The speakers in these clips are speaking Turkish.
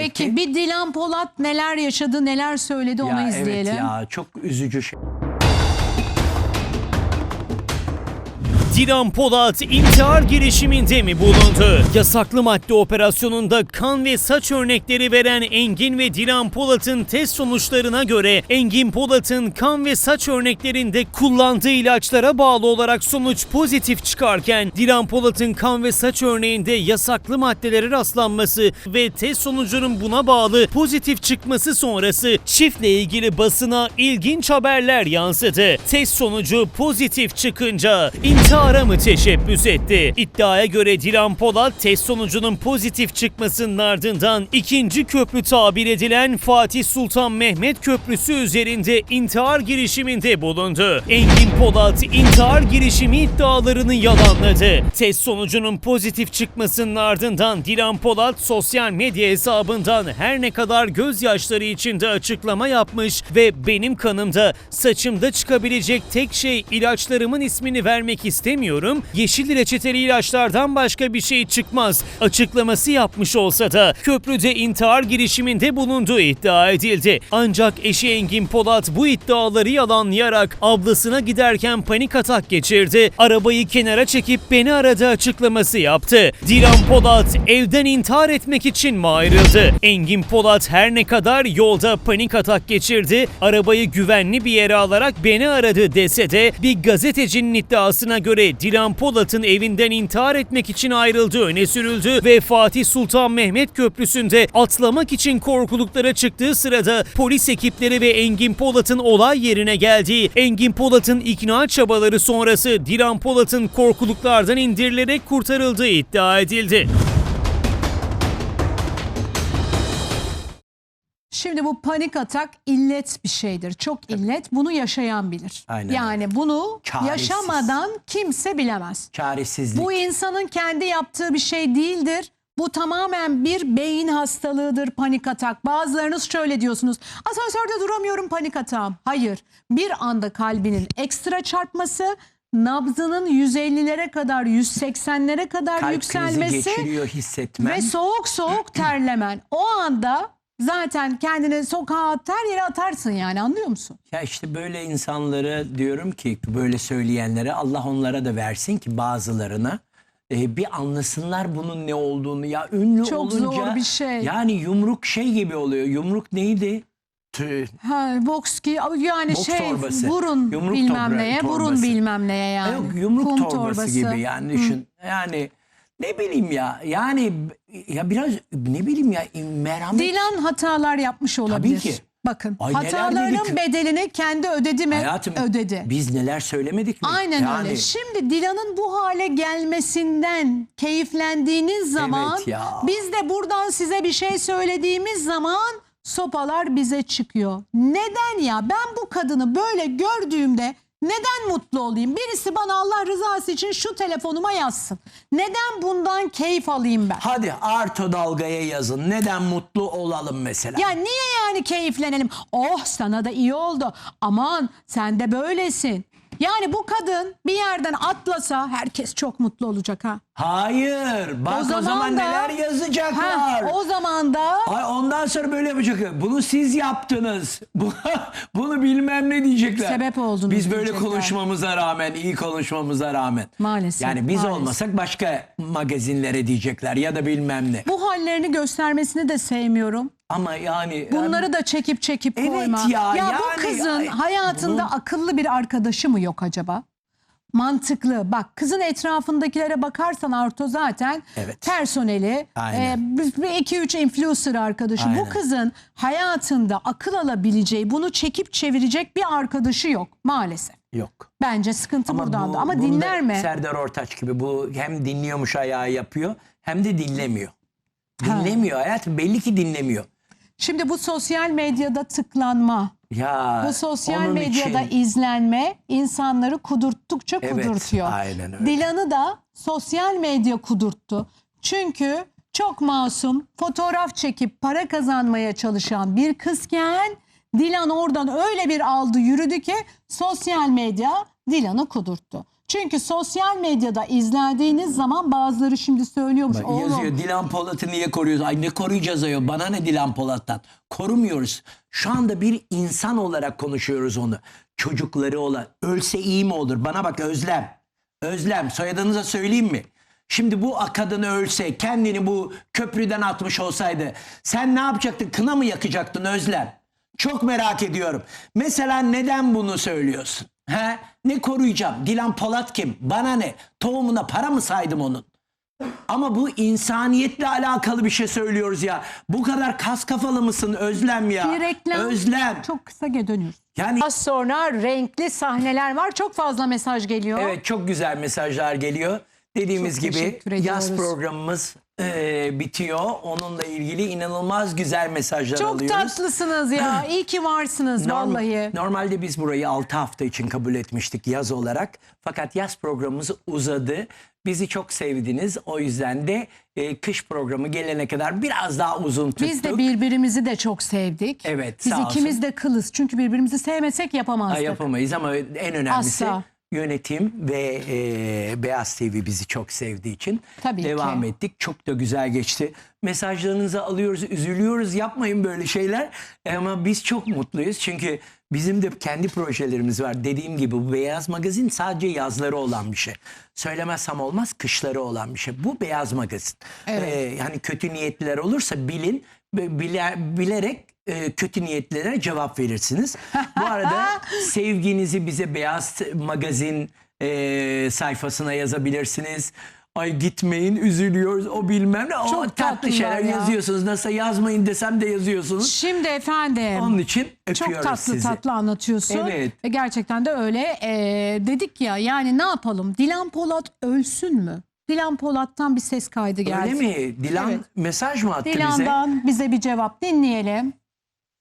Peki bir Dilan Polat neler yaşadı, neler söyledi onu ya izleyelim. Evet ya çok üzücü şey. Dilan Polat intihar girişiminde mi bulundu? Yasaklı madde operasyonunda kan ve saç örnekleri veren Engin ve Dilan Polat'ın test sonuçlarına göre Engin Polat'ın kan ve saç örneklerinde kullandığı ilaçlara bağlı olarak sonuç pozitif çıkarken Dilan Polat'ın kan ve saç örneğinde yasaklı maddelere rastlanması ve test sonucunun buna bağlı pozitif çıkması sonrası çiftle ilgili basına ilginç haberler yansıdı. Test sonucu pozitif çıkınca intihara mı teşebbüs etti? İddiaya göre Dilan Polat test sonucunun pozitif çıkmasının ardından ikinci köprü tabir edilen Fatih Sultan Mehmet Köprüsü üzerinde intihar girişiminde bulundu. Engin Polat intihar girişimi iddialarını yalanladı. Test sonucunun pozitif çıkmasının ardından Dilan Polat sosyal medya hesabından her ne kadar gözyaşları içinde açıklama yapmış ve benim kanımda saçımda çıkabilecek tek şey ilaçlarımın ismini vermek istemiyorum. Yeşil reçeteli ilaçlardan başka bir şey çıkmaz. Açıklaması yapmış olsa da köprüde intihar girişiminde bulunduğu iddia edildi. Ancak eşi Engin Polat bu iddiaları yalanlayarak ablasına giderken panik atak geçirdi. Arabayı kenara çekip beni aradı açıklaması yaptı. Dilan Polat evden intihar etmek için mi ayrıldı? Engin Polat her ne kadar yolda panik atak geçirdi, arabayı güvenli bir yere alarak beni aradı dese de bir gazetecinin iddiasına göre Dilan Polat'ın evinden intihar etmek için ayrıldığı öne sürüldü ve Fatih Sultan Mehmet Köprüsü'nde atlamak için korkuluklara çıktığı sırada polis ekipleri ve Engin Polat'ın olay yerine geldiği, Engin Polat'ın ikna çabaları sonrası Dilan Polat'ın korkuluklardan indirilerek kurtarıldığı iddia edildi. Şimdi bu panik atak illet bir şeydir. Çok illet. Bunu yaşayan bilir. Aynen yani bunu Çaresiz. yaşamadan kimse bilemez. Çaresizlik. Bu insanın kendi yaptığı bir şey değildir. Bu tamamen bir beyin hastalığıdır panik atak. Bazılarınız şöyle diyorsunuz. Asansörde duramıyorum panik atağım. Hayır. Bir anda kalbinin ekstra çarpması, nabzının 150'lere kadar, 180'lere kadar Kalp krizi yükselmesi geçiriyor hissetmem. ve soğuk soğuk terlemen. O anda zaten kendini sokağa her yere atarsın yani anlıyor musun? Ya işte böyle insanları diyorum ki böyle söyleyenlere Allah onlara da versin ki bazılarına e, bir anlasınlar bunun ne olduğunu. Ya ünlü Çok olunca zor bir şey. yani yumruk şey gibi oluyor. Yumruk neydi? Tüh. Ha, boks ki yani Boks şey torbası. vurun Yumruk bilmem tobra- neye, vurun torbası. bilmem neye yani. Yok yumruk Kum torbası, gibi yani düşün. Yani ne bileyim ya yani ya biraz ne bileyim ya merhamet. Dilan hatalar yapmış olabilir. ki. Bakın Ay neler hataların dedik. bedelini kendi ödedi mi? Hayatım ödedi. biz neler söylemedik mi? Aynen Yani- öyle. Şimdi Dilan'ın bu hale gelmesinden keyiflendiğiniz zaman Evet ya. biz de buradan size bir şey söylediğimiz zaman sopalar bize çıkıyor. Neden ya? Ben bu kadını böyle gördüğümde neden mutlu olayım? Birisi bana Allah rızası için şu telefonuma yazsın. Neden bundan keyif alayım ben? Hadi Arto Dalga'ya yazın. Neden mutlu olalım mesela? Ya niye yani keyiflenelim? Oh sana da iyi oldu. Aman sen de böylesin. Yani bu kadın bir yerden atlasa herkes çok mutlu olacak ha. Hayır. Bak o zaman, da- neler yazacaklar. Ha, o zaman da Ay ondan sonra böyle yapacak. Bunu siz yaptınız. Bu- Bunu bilmem ne diyecekler. Sebep oldunuz Biz böyle diyecekler. konuşmamıza rağmen, iyi konuşmamıza rağmen. Maalesef, Yani biz maalesef. olmasak başka magazinlere diyecekler ya da bilmem ne. bu hallerini göstermesini de sevmiyorum. Ama yani Bunları da çekip çekip Evet koyma. ya, bu yani- kızın ay, hayatında bunun- akıllı bir arkadaşı mı yok acaba? Mantıklı. Bak kızın etrafındakilere bakarsan Arto zaten Evet. personeli, Aynen. 2-3 influencer arkadaşı. Bu Aynen. kızın hayatında akıl alabileceği, bunu çekip çevirecek bir arkadaşı yok maalesef. yok. Bence sıkıntı buradan bu- da. Ama dinler mi? Serdar Ortaç gibi bu hem dinliyormuş ayağı yapıyor hem de dinlemiyor. Ha. Dinlemiyor hayatım belli ki dinlemiyor. Şimdi bu sosyal medyada tıklanma, Ya bu sosyal onun medyada için- izlenme insanları kudurttukça Evet, kudurtuyor. aynen öyle. Dilan'ı da sosyal medya kudurttu. Çünkü çok masum fotoğraf çekip para kazanmaya çalışan bir kızken Dilan oradan öyle bir aldı yürüdü ki sosyal medya Dilan'ı kudurttu. Çünkü sosyal medyada izlediğiniz zaman bazıları şimdi söylüyormuş. Bak, Oğlum yazıyor Dilan Polat'ı niye koruyoruz? Ay ne koruyacağız ayol? Bana ne Dilan Polat'tan? Korumuyoruz. Şu anda bir insan olarak konuşuyoruz onu. Çocukları olan. Ölse iyi mi olur? Bana bak Özlem. Özlem soyadınıza söyleyeyim mi? Şimdi bu kadın ölse kendini bu köprüden atmış olsaydı sen ne yapacaktın? Kına mı yakacaktın Özlem? Çok merak ediyorum. Mesela neden bunu söylüyorsun? He? Ne koruyacağım? Dilan Polat kim? Bana ne? Tohumuna para mı saydım onun? Ama bu insaniyetle alakalı bir şey söylüyoruz ya. Bu kadar kas kafalı mısın Özlem ya? bir reklam. Özlem. Çok kısa geri dönüyoruz. Yani Az sonra renkli sahneler var. Çok fazla mesaj geliyor. evet çok güzel mesajlar geliyor. Dediğimiz Çok gibi yaz programımız e, bitiyor. Onunla ilgili inanılmaz güzel mesajlar Çok alıyoruz. tatlısınız ya. İyi ki varsınız Norm- vallahi. Normalde biz burayı 6 hafta için kabul etmiştik yaz olarak. Fakat yaz programımız uzadı. Bizi çok sevdiniz. O yüzden de e, kış programı gelene kadar biraz daha uzun tuttuk. Biz de birbirimizi de çok sevdik. Evet, Biz sağ ikimiz olsun. de kılız. Çünkü birbirimizi sevmesek yapamazdık. Ha, yapamayız ama en önemlisi Asla. Yönetim ve e, Beyaz TV bizi çok sevdiği için Tabii devam ki. ettik. Çok da güzel geçti. Mesajlarınızı alıyoruz, üzülüyoruz. Yapmayın böyle şeyler. E, Ama biz çok mutluyuz. Çünkü bizim de kendi projelerimiz var. Dediğim gibi bu Beyaz Magazin sadece yazları olan bir şey. Söylemezsem olmaz kışları olan bir şey. Bu Beyaz Magazin. Evet. E, yani kötü niyetliler olursa bilin, bile, bilerek e, kötü niyetlere cevap verirsiniz. Bu arada sevginizi bize Beyaz Magazin e, sayfasına yazabilirsiniz. Ay gitmeyin üzülüyoruz o bilmem ne. O Çok tatlı tatlılar şeyler ya. yazıyorsunuz. Nasıl yazmayın desem de yazıyorsunuz. Şimdi efendim. Onun için Çok öpüyoruz tatlı sizi. tatlı anlatıyorsun. Evet. Ve gerçekten de öyle. Ee, dedik ya yani ne yapalım? Dilan Polat ölsün mü? Dilan Polat'tan bir ses kaydı geldi. Öyle mi? Dilan Evet. mesaj mı attı bize? Dilan'dan bize bir cevap dinleyelim.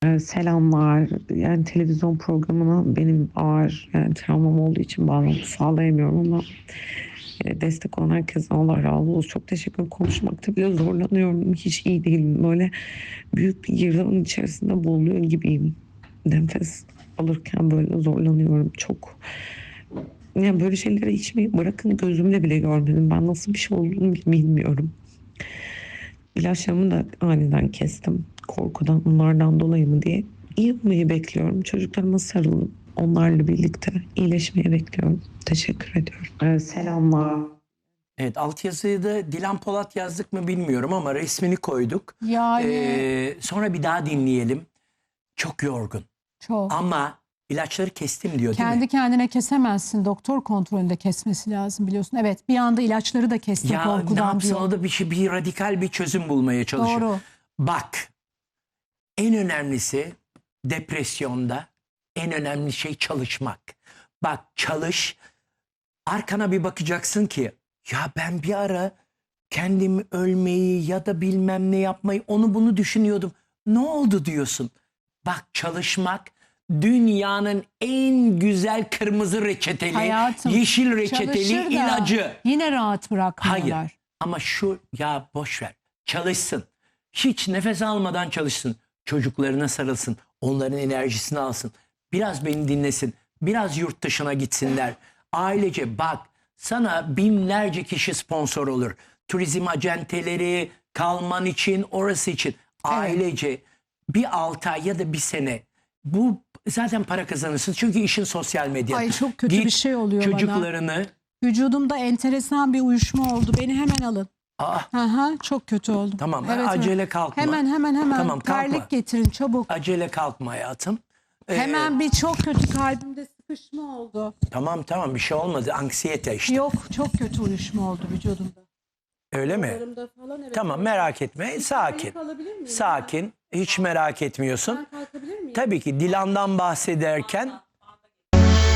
Ee, Selamlar. Yani televizyon programına benim ağır yani travmam olduğu için bağlantı sağlayamıyorum ama e, destek olan herkesten Allah razı olsun. Çok teşekkür. Konuşmakta bile zorlanıyorum. Hiç iyi değilim. Böyle büyük bir girdabın içerisinde boğuluyor gibiyim. Nefes alırken böyle zorlanıyorum çok. Yani böyle şeyleri içmeyi bırakın gözümle bile görmedim. Ben nasıl bir şey olduğunu bilmiyorum. İlaçlarımı da aniden kestim. Korkudan onlardan dolayı mı diye. İyi olmayı bekliyorum. Çocuklarıma sarılıp onlarla birlikte iyileşmeyi bekliyorum. Teşekkür ediyorum. Ee, selamlar. Evet altyazıyı da Dilan Polat yazdık mı bilmiyorum ama resmini koyduk. Yani Ee, sonra bir daha dinleyelim. Çok yorgun çok. ama ilaçları kestim diyor değil Kendi mi? kendine kesemezsin. Doktor kontrolünde kesmesi lazım biliyorsun. Evet bir anda ilaçları da kestim Ya ne korkudan yapsın diyor. o da bir şey bir radikal bir çözüm bulmaya çalışıyor. Doğru. Bak en önemlisi depresyonda en önemli şey çalışmak. Bak çalış arkana bir bakacaksın ki ya ben bir ara kendim ölmeyi ya da bilmem ne yapmayı onu bunu düşünüyordum. Ne oldu diyorsun. Bak çalışmak dünyanın en güzel kırmızı reçeteli, Hayatım, yeşil reçeteli da ilacı. Yine rahat bırakmıyorlar. Hayır. Ama şu ya boş ver. Çalışsın. Hiç nefes almadan çalışsın. Çocuklarına sarılsın. Onların enerjisini alsın. Biraz beni dinlesin. Biraz yurt dışına gitsinler. Ailece bak sana binlerce kişi sponsor olur. Turizm acenteleri, kalman için, orası için. Ailece bir altı ay ya da bir sene bu zaten para kazanırsın. Çünkü işin sosyal medya. Ay çok kötü Git bir şey oluyor bana. Çocuklarını Vücudumda enteresan bir uyuşma oldu. Beni hemen alın. Aa, hı, çok kötü oldum. Tamam, Evet, evet. acele kalkma. Hemen hemen hemen Tamam, kalkma. terlik getirin çabuk. acele kalkma hayatım. Ee, Hemen bir çok kötü kalbimde sıkışma oldu. Tamam tamam bir şey olmadı. Anksiyete işte. Yok çok kötü uyuşma oldu vücudumda. Öyle mi? Falan evet. Tamam merak etme. Sakin. Sakin. Hiç merak etmiyorsun. Ben kalkabilir? Tabii ki Dilan'dan bahsederken